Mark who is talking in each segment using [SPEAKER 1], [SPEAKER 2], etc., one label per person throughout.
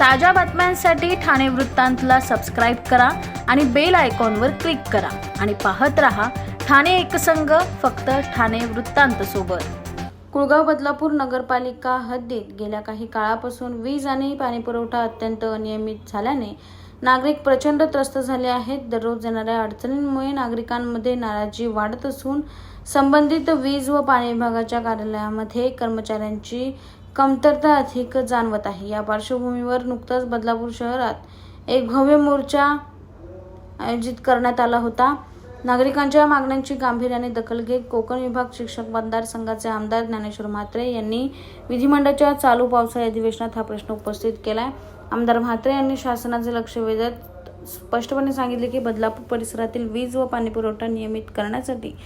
[SPEAKER 1] ताज्या बातम्यांसाठी ठाणे वृत्तांतला सबस्क्राईब करा आणि बेल आयकॉनवर क्लिक करा. आणि पाहत रहा ठाणे एकसंघ फक्त ठाणे वृत्तांत सोबत. कुळगाव बदलापूर नगरपालिका हद्दीत गेल्या काही काळापासून वीज आणि पाणीपुरवठा अत्यंत अनियमित झाल्याने नागरिक प्रचंड त्रस्त झाले आहेत. दररोज येणाऱ्या अडचणींमुळे नागरिकांमध्ये नाराजी वाढत असून संबंधित वीज व पाणी विभागाच्या कार्यालयामध्ये कर्मचाऱ्यांची कमतरता अधिक जाणवत आहे. या पार्श्वभूमीवर नुकताच बदलापूर शहरात एक भव्य मोर्चा आयोजित करण्यात आला होता. नागरिकांच्या मागण्यांची गांभीर्याने दखल घेत कोकण विभाग शिक्षक मतदारसंघाचे आमदार ज्ञानेश्वर म्हात्रे यांनी विधिमंडळाच्या चालू पावसाळी अधिवेशनात हा प्रश्न उपस्थित केलाय. आमदार म्हात्रे यांनी शासनाचे लक्ष वेधत स्पष्टपणे सांगितले की बदलापूर परिसरातील वीज व पाणीपुरवठा नियमित करण्यासाठी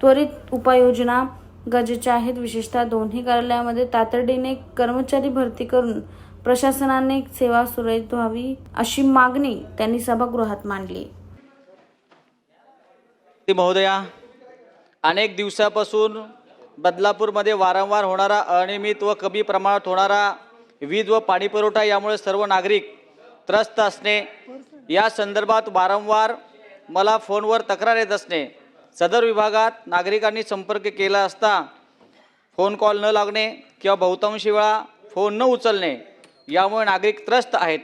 [SPEAKER 1] त्वरित उपाययोजना गरजेच्या आहेत. विशेषतः दोन्ही कार्यालयामध्ये तातडीने कर्मचारी भरती करून प्रशासनाने सेवा सुरळीत व्हावी अशी मागणी त्यांनी सभागृहात मांडली.
[SPEAKER 2] महोदया अनेक दिवसापासून बदलापूरमध्ये वारंवार होणारा अनियमित व कमी प्रमाणात होणारा वीज व पाणी पुरवठा यामुळे सर्व नागरिक त्रस्त असणे या संदर्भात वारंवार मला फोनवर तक्रार येत असणे सदर विभागात नागरिकांनी संपर्क केला असता फोन कॉल न लागणे किंवा बहुतांशी वेळा फोन न उचलणे यामुळे नागरिक त्रस्त आहेत.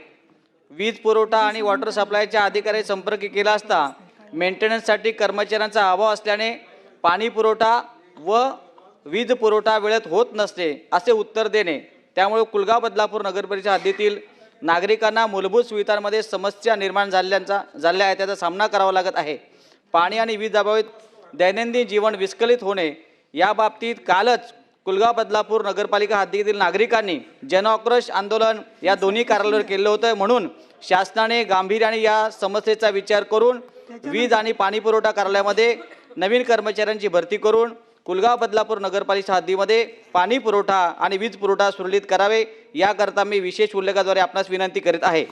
[SPEAKER 2] वीज पुरवठा आणि वॉटर सप्लायच्या अधिकारी संपर्क केला असता मेंटेनन्ससाठी कर्मचाऱ्यांचा अभाव असल्याने पाणी पुरवठा व वीज पुरवठा वेळेत होत नसते असे उत्तर देणे. त्यामुळे कुलगाव बदलापूर नगरपरिषद हद्दीतील नागरिकांना मूलभूत सुविधांमध्ये समस्या निर्माण झाल्याचा झाल्या आहेत त्याचा सामना करावा लागत आहे. पाणी आणि वीज अभावित दैनंदिन जीवन विस्कलित होणे या बाबतीत कालच कुलगाव बदलापूर नगरपालिका हद्दीतील नागरिकांनी जनआक्रोश आंदोलन या दोन्ही कार्यालयावर केलं होतं. म्हणून शासनाने गांभीर्याने या समस्येचा विचार करून वीज आणि पाणी पुरवठा कार्यालयामध्ये नवीन कर्मचाऱ्यांची भरती करून कुलगाव बदलापूर नगरपालिका हद्दीमध्ये पाणी पुरवठा आणि वीज पुरवठा सुरळीत करावे याकरता मी विशेष उल्लेखाद्वारे आपणास विनंती करीत आहे.